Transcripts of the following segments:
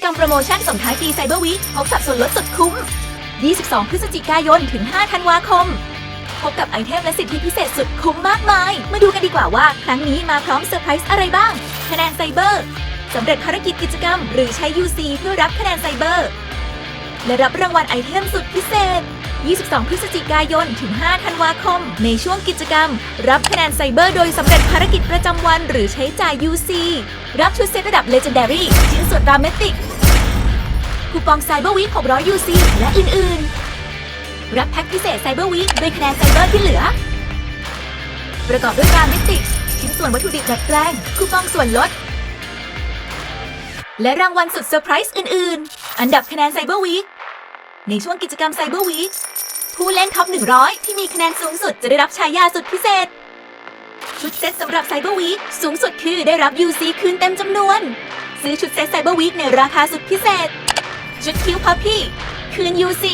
จกรรมโปรโมชั่นส่งท้ายปีไซเบอร์วีคพบกับส่วนลดสุดคุ้ม 22 พฤศจิกายนถึง 5 ธันวาคม พบกับไอเทมและสิทธิพิเศษสุดคุ้มมากมาย มาดูกันดีกว่าว่า ครั้งนี้มาพร้อมเซอร์ไพรส์อะไรบ้าง คะแนนไซเบอร์สำเร็จภารกิจกิจกรรม หรือใช้ UC เพื่อรับคะแนนไซเบอร์ และรับรางวัลไอเทมสุดพิเศษ 22 พฤศจิกายนถึง 5 ธันวาคม ในช่วงกิจกรรม รับคะแนนไซเบอร์โดยสำเร็จภารกิจประจำวัน หรือใช้จ่าย UC รับชุดเซตระดับ Legendary ชิ้นส่วนราเมติก คูปองไซเบอร์วีค600 UC และอื่นๆ รับแพ็คพิเศษไซเบอร์วีคด้วยคะแนนไซเบอร์ที่เหลือ ประกอบด้วยราเมติชิ้นส่วนวัตถุดิบดัดแปลงคูปองส่วนลด และรางวัลสุดเซอร์ไพรส์อื่นๆ อันดับคะแนนไซเบอร์วีคในช่วงกิจกรรมไซเบอร์วีคผู้เล่นท็อป 100 ที่มีคะแนนสูงสุดจะได้รับฉายาสุดพิเศษ ชุดเซ็ตสำหรับไซเบอร์วีคสูงสุดคือได้รับ UC คืนเต็มจำนวน ซื้อชุดเซ็ตไซเบอร์วีคในราคาสุดพิเศษ ชุดคิวพับพี่ คืน UC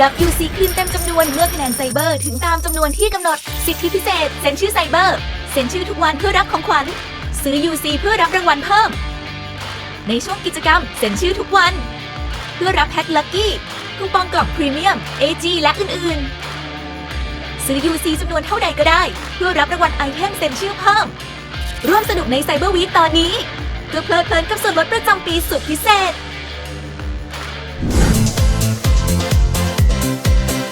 รับ UC คืนเต็มจำนวนเมื่อคะแนนไซเบอร์ถึงตามจำนวนที่กำหนด สิทธิพิเศษ เซ็นชื่อไซเบอร์ เซ็นชื่อทุกวันเพื่อรับของขวัญ ซื้อ UC เพื่อรับรางวัลเพิ่ม ในช่วงกิจกรรม เซ็นชื่อทุกวัน เพื่อรับแพ็คลัคกี้คูปองกล่องพรีเมียม AG และอื่นๆ ซื้อ UC จำนวนเท่าใดก็ได้ เพื่อรับรางวัลไอเทมเซ็นชื่อเพิ่ม ร่วมสนุกในไซเบอร์วีคตอนนี้ เพื่อเพลิดเพลินกับส่วนลดประจำปีสุดพิเศษ